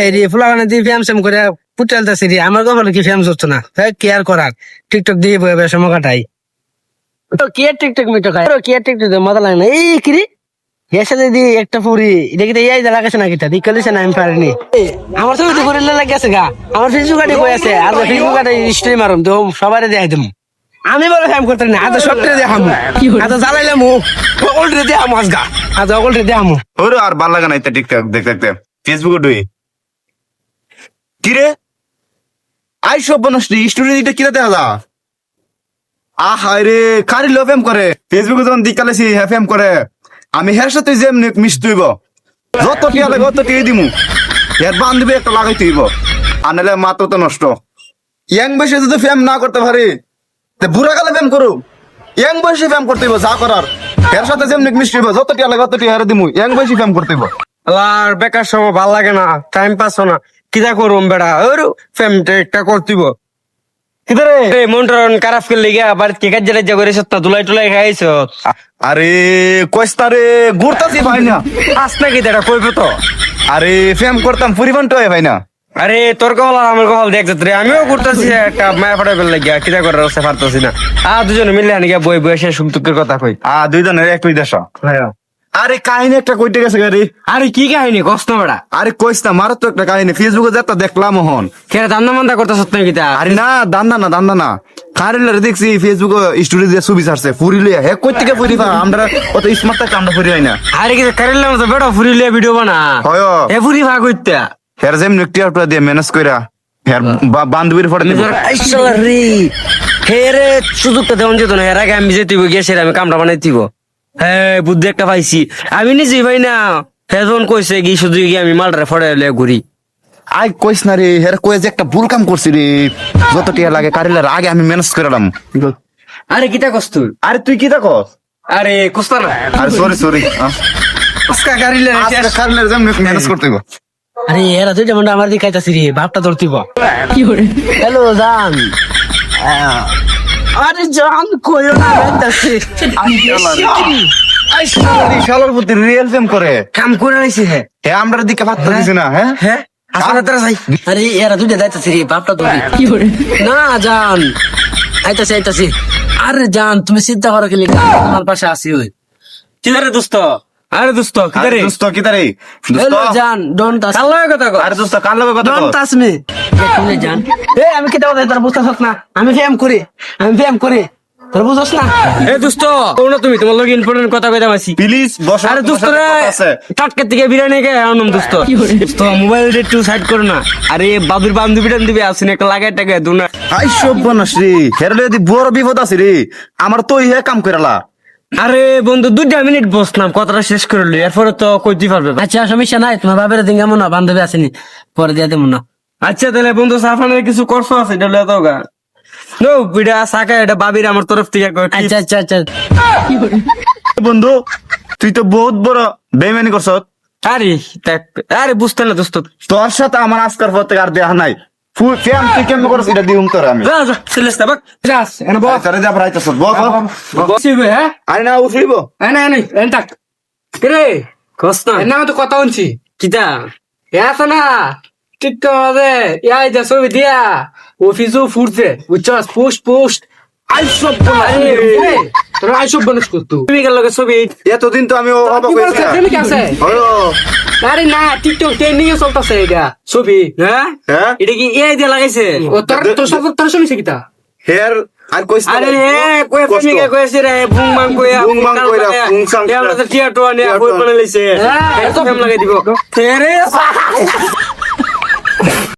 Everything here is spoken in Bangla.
এই রে ফুলাগানে দিয়ে ফ্যাম স্যাম করে পুটালতেছি রে আমার কপালে কি ফ্যাম হচ্ছে না? কেয়ার করার? টিকটক দিয়ে বয়ে বয়ে সময় কাটাই। তো কে টিকটক কে মজা লাগে না? এই কিরি এর সাথে দি একটা পুরি। দেখি এই না কিটা দিক কলিছে না আমি পারিনি। এই, আমার ছবি তো পুরি লাগাছে গা। আমার ফেসবুক আইডি কই আছে। আর ফেসবুক আইডি স্ট্রিম মারুম। তো সবারে দেখাই দিম। আমি বলে ফ্যাম করতে না। আজ সবটারে দেখামু। আজ জ্বালাইলাম। ওল্ডরে দেখামু আজগা আজ ওল্ডরে দেখামু। ওরে আর ভালো লাগে না এটা টিকটক দেখতে দেখতে। ফেসবুকে ডুই কিরে? আই সব বনশ্রী স্টোরি দিতে কিরে দেখা যা? আহাই রে, কারি লো করে? ফেসবুকে যখন দিকালেছি হ্যাঁ করে। আমি হের সাথে যে মিস তুইব। যত দিমু। বান্ধবী একটা লাগাই তুইব। আনলে মাত্র তো নষ্ট। ইয়াং বয়সে যদি ফেম না করতে পারি, তে বুড়া কালে ফেম করু ইয়াং ফেম করতে হইব, যা করার। এর সাথে যেমনি মিষ্টি হইব যত টিয়া লাগে অত টিয়া হেরে দিমু। ইয়াং বয়সে ফেম করতে হইব। আর বেকার সময় ভালো লাগে না টাইম পাস না। কিতা করুম বেড়া? ওরু একটা করতিব। কিদারে মন্টরন কে কাজ সত্তা দুলাই টুলাই খাইছ? আরে কইস্তা রে ঘুরতাছি ভাই না। আস নাকি এটা কইবে তো? আরে করতাম পরিমাণ তো ভাই না। আরে তোর কহল আর আমার কহল দেখ রে আমিও করতেছি একটা মায়া ফাটা বেল লাগিয়া কিতা করে রাস্তা পারতেছি না। আ দুজনে মিলে আনি গিয়া বই বই সে সুখ দুঃখের কথা কই। আ দুই জনের একই দেশ। আরে কাহিনী একটা কইতে গেছে গাড়ি। আরে কি কাহিনী? কষ্ট বেড়া। আরে মারো তো একটা কাহিনী। ফেসবুকে যেটা দেখলাম হন কেন দান্দা মান্দা করতেছ নাকি কিতা আরে না দান্দা না দান্দা না। কারিলারে দেখছি ফেসবুকে স্টোরি দিয়ে ছবি ছাড়ছে ফুরি লিয়া হে কই থেকে ফুরি পা আমরা অত স্মার্ট থাকতে আমরা ফুরি হয় না। আরে কি কারেলাম তো বেড়া ফুরি লিয়া ভিডিও বানা। হয় এ ফুরি ভাগ হইতা হের যেমন একটি আউটটা দিয়ে ম্যানেজ কইরা হের বান্ধবীর ফটো দিব। রে। হেরে সুযোগটা দেওয়া যেত না এর আগে আমি যেতে গিয়ে সেরে আমি কামটা বানাই দিব। হ্যাঁ বুদ্ধি একটা পাইছি। আমি নিজে ভাই না যখন কইছে কি শুধু গিয়ে আমি মালটা ফড়ে লিয়ে ঘুরি। আই কইস না রে হের কই যে একটা ভুল কাম করছি রে। যত টিয়া লাগে কারিলার আগে আমি ম্যানেজ করালাম আরে কিতা কস্তুর আরে তুই কি দেখস আরে কস্তা না। আরে সরি সরি কস্কা গাড়িলে আজকে কারিলার যেমন ম্যানেজ করতে হইব। আরে এরা দুইটা মন্ডা আমার দিকে আইতাছি রে বাপটা ধরতিব। হ্যালো জান। আরে জান কইও না আইতাছি আই শালার শালার প্রতি রিয়েল ফেম করে। কাম করে আইছে হ্যাঁ হে আমরা দিকে পাত্তা দিছি না হ্যাঁ? হ্যাঁ? আসলে তারা যাই। আরে এরা দুইটা যাইতাছি রে বাপটা ধরি না জান। আইতাছি আইতাছি। আরে জান তুমি চিন্তা করো কি লিখা তোমার পাশে আসি ওই। কিদারে দোস্ত? আরে দোস্ত কিদারে? দোস্ত কি তারে দোস্ত জান ডোন্ট টাচ কাল কথা আরে দোস্ত কার লগে কথা ডোন্ট টাচ মি শুনে জান এ আমি কি দাও তোর বুঝতাছ না। আমি ফেম করি। আমি ফেম করি। তোর বুঝছস না? এ দোস্ত কোন তুমি। তোমার লগে ইম্পর্টেন্ট কথা কইতাম আছি প্লিজ বস আরে দোস্ত রে টাটকা থেকে বিরিয়ানি কে আনম দোস্ত দোস্ত মোবাইল রে একটু সাইড করো না। আরে বাবুর বান্ধবী টান্ধবী আসেন একটা লাগাই টাকা দুনা। আই সব বনস রে। হের যদি বড় বিপদ আছে রে আমার তো হে কাম করালা আরে বন্ধু দুইটা মিনিট বসলাম কথাটা শেষ করে লি এরপরে তো কইতে পারবে আচ্ছা সমস্যা নাই। তোমার বাপের দিন কেমন না বান্ধবী আসেনি পরে দিয়ে দেবো না। আচ্ছা তাহলে বন্ধু সাফানের কিছু করছ আছে এটা লয়ে দাও গা। নো বিডা সাকা এটা বাবির আমার তরফ থেকে আচ্ছা আচ্ছা আচ্ছা। বন্ধু তুই তো বহুত বড় বেমানি করছ। আরে দেখ, আরে বুঝতে না দোস্ত। তোর সাথে আমার আজকার পর থেকে আর দেখা নাই। ফুল ফ্যান তুই কেমন করছ এটা দিউম তোর আমি। যা যা সিলেস্তা বাক যাস এনে বস তোরে যা ভরাইতেছ বল বসিবে হ্যাঁ? আরে না উঠলিব। নাই নাই নাই এন তাক কিরে কস্তা না। তো কথা শুনছি। কিতা? এ আছে না? টিকটক আছে ইয়াই যা ছবি দিয়া। অফিসও ফুটছে বুঝছস? Post post. আইসব তোরা আইসব বনস করতু তুমি গেল ছবি। এতদিন তো আমি অবাক আরে না টিকটক ট্রেন্ডিং এ চলতেছে এটা। ছবি। হ্যাঁ? হ্যাঁ? এটা কি এআই দিয়ে লাগাইছে? ও তোর তোর সাথে তোর শুনিছে কিতা? হেয়ার আর কইছ আরে হে কই ফেমি কে কইছে রে বুং বাং কইয়া বুং বাং কইরা, বুং সাং আমরা টিয়া টোয়া নিয়ে টিয়া বই টোয়া। হ্যাঁ এত ফেম লাগাই দিব। তেরে